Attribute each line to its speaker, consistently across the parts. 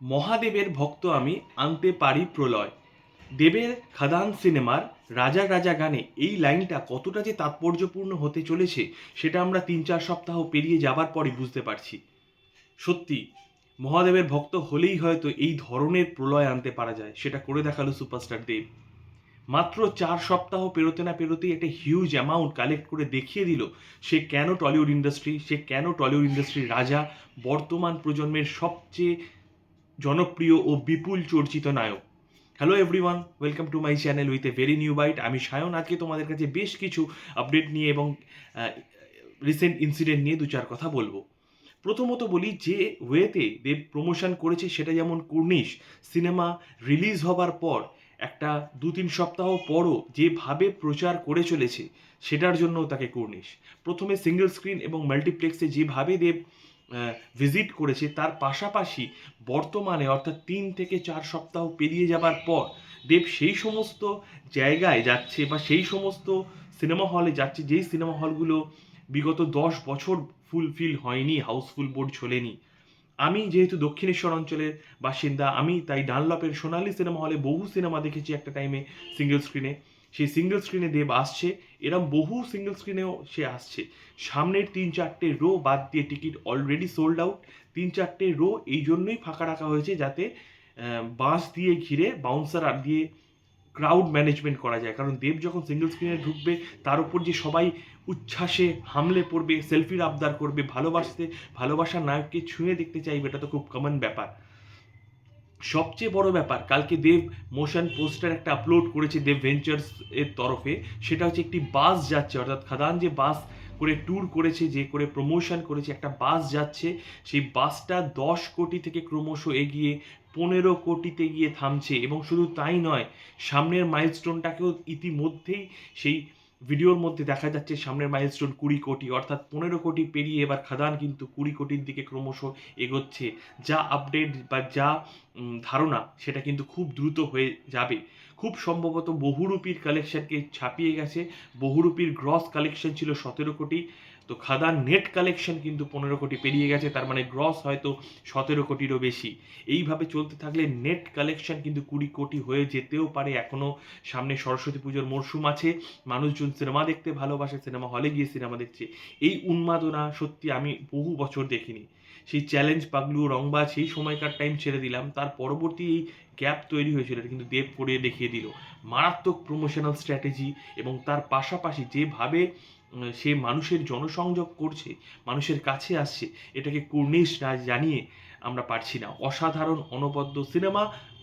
Speaker 1: মহাদেবের ভক্ত আমি আনতে পারি প্রলয়। দেবের খাদান সিনেমার রাজা রাজা গানে এই লাইনটা কতটা যে তাৎপর্যপূর্ণ হতে চলেছে, সেটা আমরা তিন চার সপ্তাহ পেরিয়ে যাবার পরই বুঝতে পারছি। সত্যি, মহাদেবের ভক্ত হলেই হয়তো এই ধরনের প্রলয় আনতে পারা যায়, সেটা করে দেখাল সুপারস্টার দেব। মাত্র চার সপ্তাহ পেরোতে না পেরোতেই একটা হিউজ অ্যামাউন্ট কালেক্ট করে দেখিয়ে দিল, সে কেন টলিউড ইন্ডাস্ট্রি, সে কেন টলিউড ইন্ডাস্ট্রির রাজা, বর্তমান প্রজন্মের সবচেয়ে জনপ্রিয় ও বিপুল চর্চিত নায়ক। Hello everyone welcome to my channel with a very new byte আমি সায়ন, আজকে তোমাদের কাছে বেশ কিছু আপডেট নিয়ে এবং রিসেন্ট ইনসিডেন্ট নিয়ে দু চার কথা বলব। প্রথমত বলি যে, ওয়েতে দেব প্রমোশন করেছে সেটা যেমন কুর্নিশ সিনেমা রিলিজ হবার পর, একটা দু তিন সপ্তাহ পরও যেভাবে প্রচার করে চলেছে, সেটার জন্য তাকে কুর্নিশ প্রথমে সিঙ্গেল স্ক্রিন এবং মাল্টিপ্লেক্সে যেভাবে দেব ভিজিট করেছে, তার পাশাপাশি বর্তমানে অর্থাৎ তিন থেকে চার সপ্তাহ পেরিয়ে যাবার পর, দেব সেই সমস্ত জায়গায় যাচ্ছে বা সেই সমস্ত সিনেমা হলে যাচ্ছে, যেই সিনেমা হলগুলো বিগত দশ বছর ফুলফিল হয়নি হাউসফুল বোর্ড চলেনি আমি যেহেতু দক্ষিণেশ্বর অঞ্চলের বাসিন্দা, আমি তাই ডানলপের সোনালী সিনেমা হলে বহু সিনেমা দেখেছি একটা টাইমে সিঙ্গেল স্ক্রিনে সেই সিঙ্গেল স্ক্রিনে দেব আসছে। এরম বহু সিঙ্গেল স্ক্রিনেও সে আসছে। সামনের তিন চারটে রো বাদ দিয়ে টিকিট অলরেডি সোল্ড আউট তিন চারটে রো এই জন্যই ফাঁকা রাখা হয়েছে যাতে বাঁশ দিয়ে ঘিরে বাউন্সার আর দিয়ে ক্রাউড ম্যানেজমেন্ট করা যায়। কারণ দেব যখন সিঙ্গেল স্ক্রিনে ঢুকবে, তার উপর যে সবাই উচ্ছ্বাসে হামলে পড়বে সেলফির আবদার করবে, ভালোবাসতে, ভালোবাসার নায়ককে ছুঁয়ে দেখতে চাইবে, এটা তো খুব কমন ব্যাপার। সবচেয়ে বড় ব্যাপার, কালকে দেব মোশন পোস্টার একটা আপলোড করেছে দেব ভেঞ্চার্স এর তরফে, সেটা হচ্ছে একটি বাস যাচ্ছে, অর্থাৎ খাদান যে বাস করে ট্যুর করেছে, যে করে প্রমোশন করেছে, একটা বাস যাচ্ছে, সেই বাসটা দশ কোটি থেকে ক্রমশ এগিয়ে পনেরো কোটিতে গিয়ে থামছে এবং শুধু তাই নয়, সামনের মাইলস্টোনটাকেও ইতিমধ্যেই সেই ভিডিওর মধ্যে দেখা যাচ্ছে সামনের মাইলস্টোন কুড়ি কোটি, অর্থাৎ পনেরো কোটি পেরিয়ে এবার খাদান কিন্তু কুড়ি কোটির দিকে ক্রমশ এগোচ্ছে। যা আপডেট বা যা ধারণা, সেটা কিন্তু খুব দ্রুত হয়ে যাবে। খুব সম্ভবত বহুরূপীর কালেকশনকে ছাপিয়ে গেছে। বহুরূপীর গ্রস কালেকশন ছিল সতেরো কোটি। তো খাদার নেট কালেকশন কিন্তু পনেরো কোটি পেরিয়ে গেছে, তার মানে গ্রস হয়তো সতেরো কোটিরও বেশি। এইভাবে চলতে থাকলে নেট কালেকশন কিন্তু কুড়ি কোটি হয়ে যেতেও পারে। এখনও সামনে সরস্বতী পুজোর মরশুম আছে, মানুষজন সিনেমা দেখতে ভালোবাসে, সিনেমা হলে গিয়ে সিনেমা দেখছে। এই উন্মাদনা সত্যি আমি বহু বছর দেখিনি। সেই চ্যালেঞ্জ পাগলু রংবাজ সেই সময়কার টাইম ছেড়ে দিলাম। তার পরবর্তী এই গ্যাপ তৈরি হয়েছিল কিন্তু দেব করিয়ে দেখিয়ে দিল। মারাত্মক প্রমোশনাল স্ট্র্যাটেজি এবং তার পাশাপাশি যেভাবে সে মানুষের জনসংযোগ করছে, মানুষের কাছে আসছে, এটাকে কুর্নিশ না জানিয়ে আমরা পারছি না। অসাধারণ, অনবদ্য সিনেমা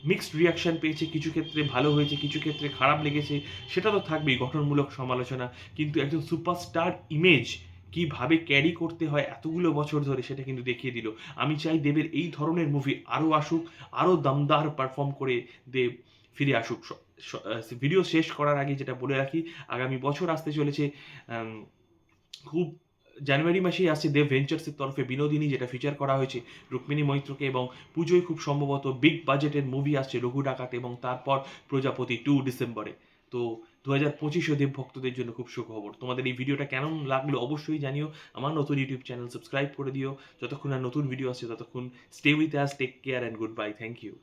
Speaker 1: মিক্সড রিয়াকশন পেয়েছে, কিছু ক্ষেত্রে ভালো হয়েছে, কিছু ক্ষেত্রে খারাপ লেগেছে, সেটা তো থাকবেই, গঠনমূলক সমালোচনা। কিন্তু একজন সুপারস্টার ইমেজ কীভাবে ক্যারি করতে হয় এতগুলো বছর ধরে সেটা কিন্তু দেখিয়ে দিল। আমি চাই দেবের এই ধরনের মুভি আরও আসুক আরও দমদার পারফর্ম করে দেব ফিরে আসুক। ভিডিও শেষ করার আগে যেটা বলে রাখি, আগামী বছর আসতে চলেছে খুব জানুয়ারি মাসেই আসছে দেব ভেঞ্চার্সের তরফে বিনোদিনী, যেটা ফিচার করা হয়েছে রুক্মিণী মৈত্রকে এবং পুজোয় খুব সম্ভবত বিগ বাজেটের মুভি আসছে রঘু ডাকাত এবং তারপর প্রজাপতি টু ডিসেম্বরে তো দু হাজার পঁচিশে দেব ভক্তদের জন্য খুব সুখবর। তোমাদের এই ভিডিওটা কেমন লাগল অবশ্যই জানিও। আমার নতুন ইউটিউব চ্যানেল সাবস্ক্রাইব করে দিও। যতক্ষণ আর নতুন ভিডিও আসছে, ততক্ষণ stay with us take care and goodbye thank you